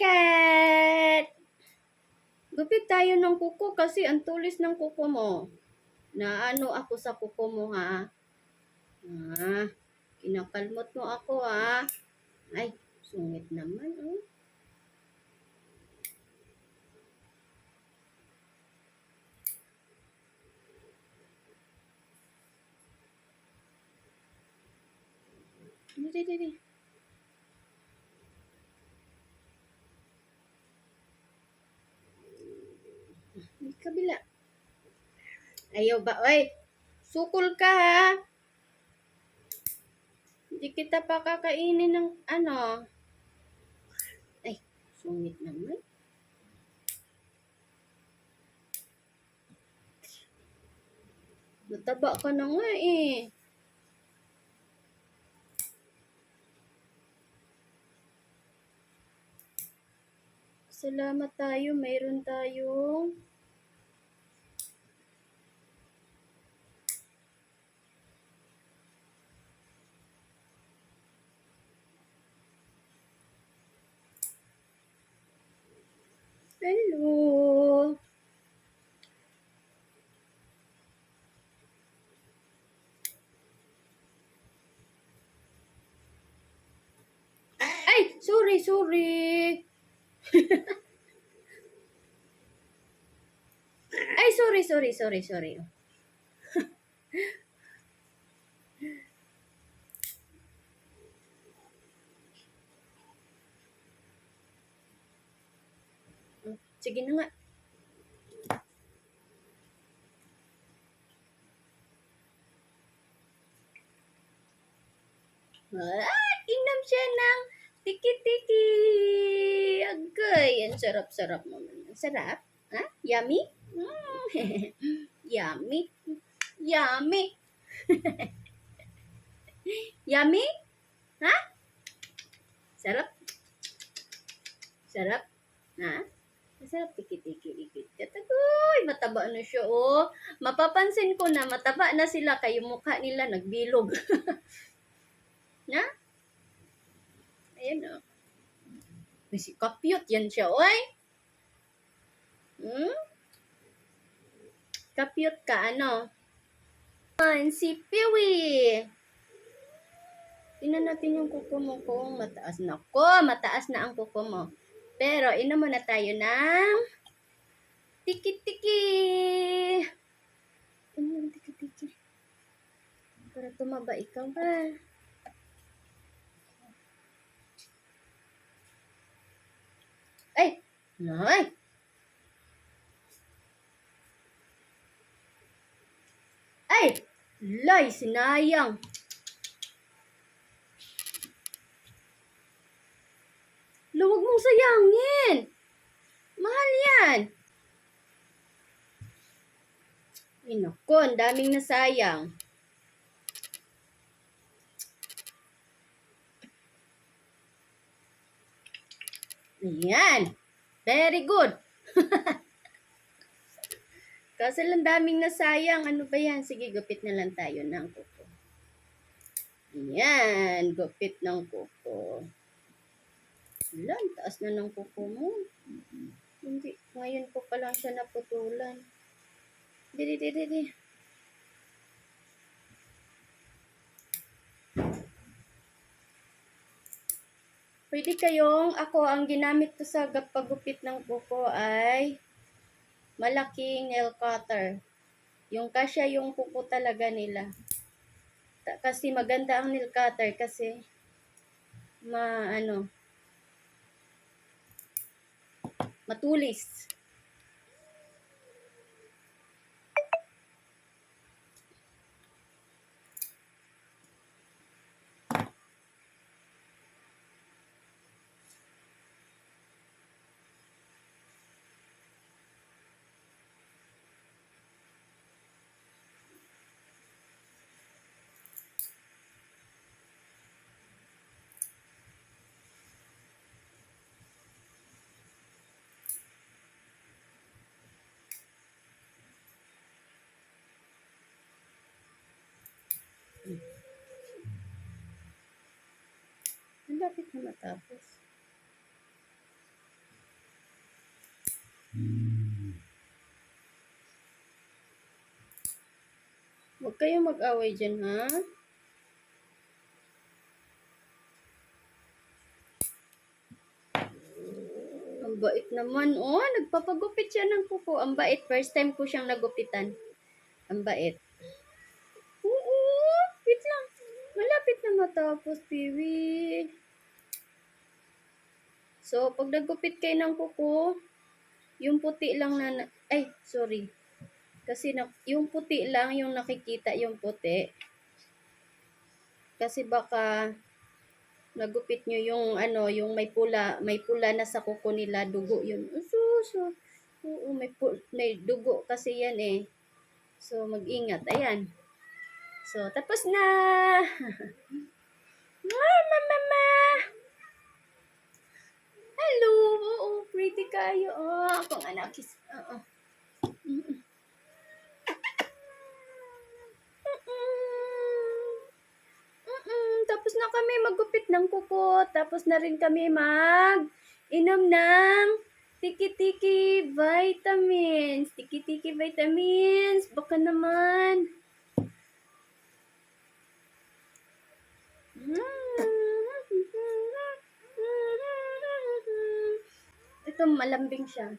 Cat! Gupit tayo ng kuko kasi ang tulis ng kuko mo. Na ano ako sa kuko mo ha? Ah, kinakalmot mo ako ha? Ay, sungit naman oh. Dili, dili. May kabila. Ayaw ba? Oy, sukol ka ha. Hindi kita pa kakainin ng ano. Ay, sungit naman. Mataba ka na nga eh. Salamat tayo, mayroon tayong Hello. Ay, sorry, sorry. Ay, sorry, sorry, sorry, sorry. Sige na nga. Ah, inom siya ng tiki-tiki. Agay, ang sarap-sarap naman. Ang sarap. Ha? Yummy? Mm. Yummy. Yummy. Yummy? Ha? Sarap? Sarap? Ha? Masarap tiki-tiki-ikit. Katagoy, mataba na siya, oh. Mapapansin ko na mataba na sila kayo mukha nila nagbilog. na? Ayan, oh. May si kapyot yan siya, oy. Hmm? Kapyot ka, ano? Ayan, si Piwi. Tingnan natin yung kuko mo kung mataas na. Ko, mataas na ang kuko mo. Pero, inom muna tayo ng tiki-tiki. Ano yung tiki-tiki? Para tumaba ikaw ba? Ay! Nay! Ay! Lay, sinayang. Mong sayangin. Mahal yan. Ay, naku, ang daming nasayang. Ayan. Very good. Kasi lang daming nasayang. Ano ba yan? Sige, gupit na lang tayo ng kuko. Ayan. Gupit ng kuko. Wala, ang taas na ng kuko mo. Hindi, ngayon ko pa lang siya naputulan. Didi, didi, didi. Pwede kayong, ako ang ginamit ko sa pagupit ng kuko ay malaking nail cutter. Yung kasya yung kuko talaga nila. Kasi maganda ang nail cutter kasi ma ano matulis. Malapit na matapos. Huwag kayong mag-away dyan, ha? Ang bait naman, oh. Nagpapagupit siya ng kuko. Ang bait. First time ko siyang nagupitan. Ang bait. Oo, wait lang. Malapit na matapos, Piwi. So, pag nagupit kayo ng kuko, yung puti lang na, ay, sorry. Kasi na, yung puti lang, yung nakikita yung puti. Kasi baka nagupit nyo yung ano, yung may pula, may pula na sa kuko nila, dugo yun. So, so, oo, may, pu- may dugo kasi yan eh. So, mag-ingat. Ayan. So, tapos na. Mama, mama. Hello. Oo, pretty kayo. Anak. Kiss. Oo. Tapos na kami maggupit ng kuko. Tapos na rin kami mag inom ng tiki-tiki vitamins. Tiki-tiki vitamins. Baka naman. Ito malambing siya.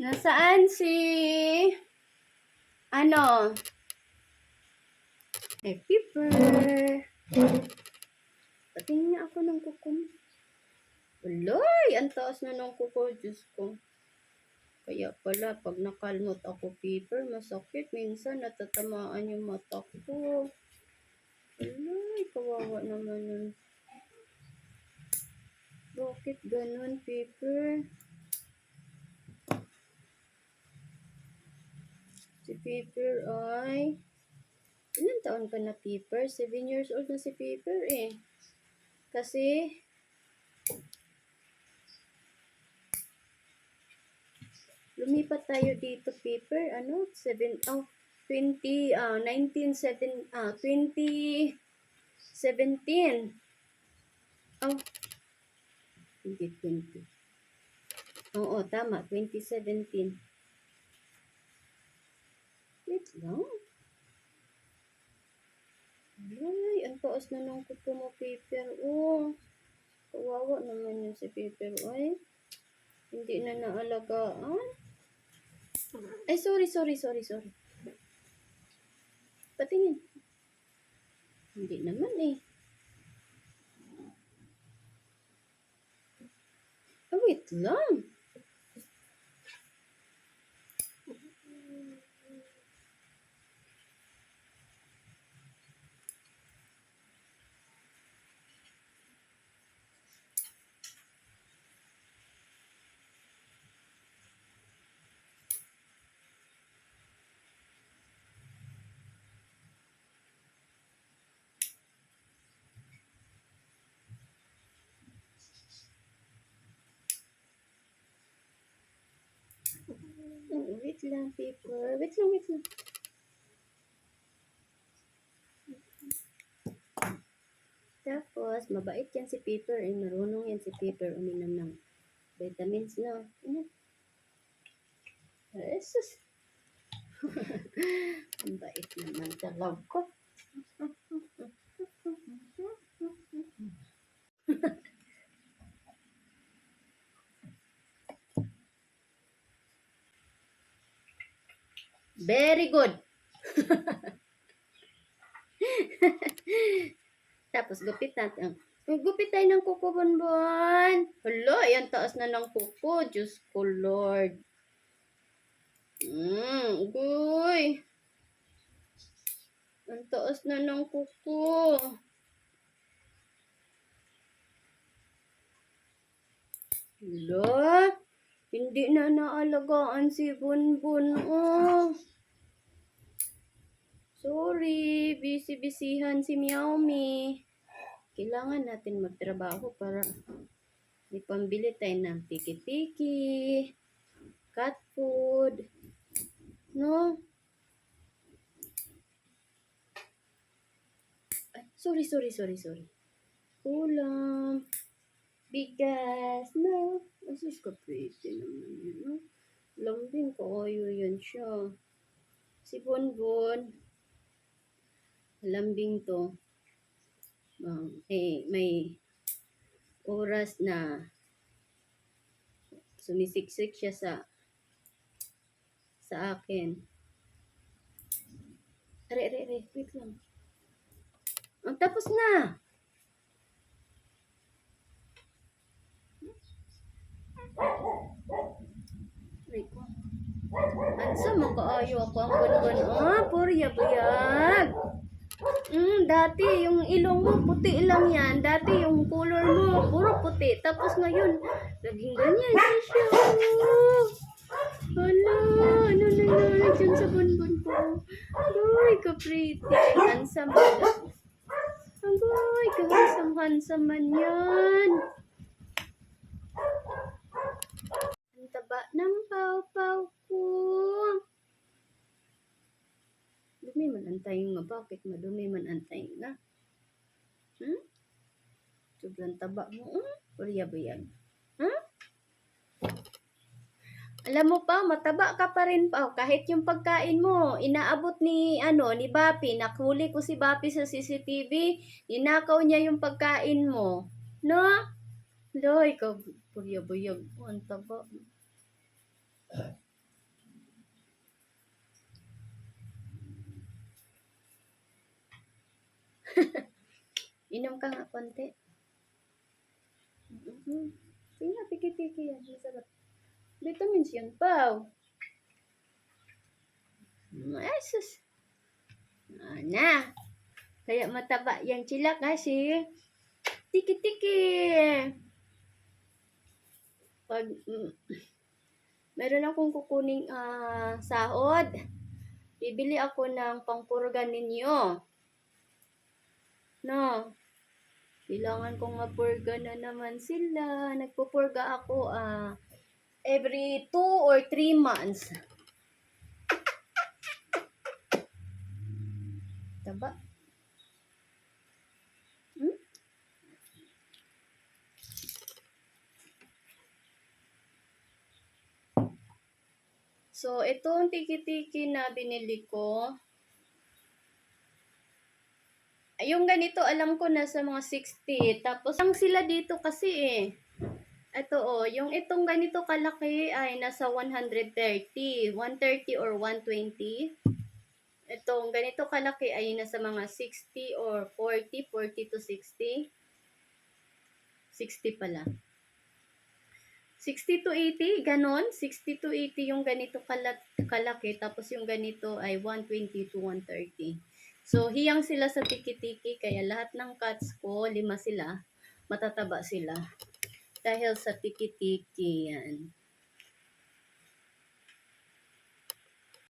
Nasaan si ano? Happy birthday. Patingin niya ako ng kuko. Uloy, ang taas na ng kuko, Diyos ko. Kaya pala, pag nakalmot ako paper, masakit. Minsan, natatamaan yung mata ko. Uloy, kawawa naman yun. Bakit ganun, paper? Paper ay... Ilan taon ka na, Paper? Seven years old na si Paper eh. Kasi... Lumipat tayo dito, Paper. Ano? Seven... Oh, 20... Ah, 19... Seven... Ah, 20... 17. Oh. Hindi 20. Oo, tama. 2017. Wait lang. Ay, ang taas na ng kuko mo, paper. Oh, kawawa naman yun si paper. Ay, hindi na naalagaan. Ay, sorry, sorry, sorry, sorry. Patingin. Hindi naman eh. Ah, wait lang. Oh, wait lang, paper. Wait lang, wait lang. Tapos, mabait yan si paper. Eh, marunong yan si paper uminom ng vitamins, no? Ano? Jesus. Ang bait naman talaga. Very good. Tapos gupit natin. Gupit tayo ng kuko bonbon. Hala, ayan taas na ng kuko. Diyos ko, Lord. Mm, uy. Ang taas na ng kuko. Hala, hindi na naalagaan si Bonbon. Oh. Sorry, busy-busyhan si Miaomi. Kailangan natin magtrabaho para may pambili tayo ng tiki-tiki, cat food, no? Ay, sorry, sorry, sorry, sorry. Ulam, bigas, no? Asus ka pwede naman yun, no? Lambing ko, ayaw yun siya. Si Bonbon, Lambing to. Um, eh, may oras na sumisiksik siya sa sa akin. Are, are, are, wait lang. Ang tapos na. Ko. Ansa mo kaayo ako ang bunbun. Ah, purya buyag. Mm, dati yung ilong mo puti lang yan. Dati yung color mo puro puti. Tapos ngayon, naging ganyan na siya. Hala, ano nangyari dyan sa bunbun ko? Ay, ka-pretty. Handsome? Agoy, ka-handsome-handsome man yan. Ang taba ng pau-pau ko. Dumi man ang tayo nga. Bakit madumi man ang tayo nga? Hmm? Sobrang taba mo. Hmm? Kurya ba yan? Hmm? Alam mo pa, mataba ka pa rin pa. Kahit yung pagkain mo, inaabot ni, ano, ni Bapi. Nakhuli ko si Bapi sa CCTV. Ninakaw niya yung pagkain mo. No? Loy, ka, buyag-buyag mo. Ang taba. Inom ka nga konti. Mm-hmm. Sige nga, tiki-tiki yan. Masarap. Vitamins yan, Pao. Ay, sus. Na. Kaya mataba yan sila kasi tiki-tiki. Pag mm, meron akong kukuning ah, sahod, bibili ako ng pangpurga ninyo. No. Kailangan kong mapurga na naman sila. Nagpupurga ako ah every 2 or 3 months. Taba. Hmm? So, itong tiki-tiki na binili ko, yung ganito, alam ko nasa mga 60. Tapos, ang sila dito kasi eh. Ito oh, yung itong ganito kalaki ay nasa 130. 130 or 120. Itong ganito kalaki ay nasa mga 60 or 40. 40 to 60. 60 pala. 60 to 80, ganon. 60 to 80 yung ganito kala- kalaki. Tapos yung ganito ay 120 to 130. So, hiyang sila sa tiki-tiki. Kaya lahat ng cuts ko, lima sila, matataba sila. Dahil sa tiki-tiki yan.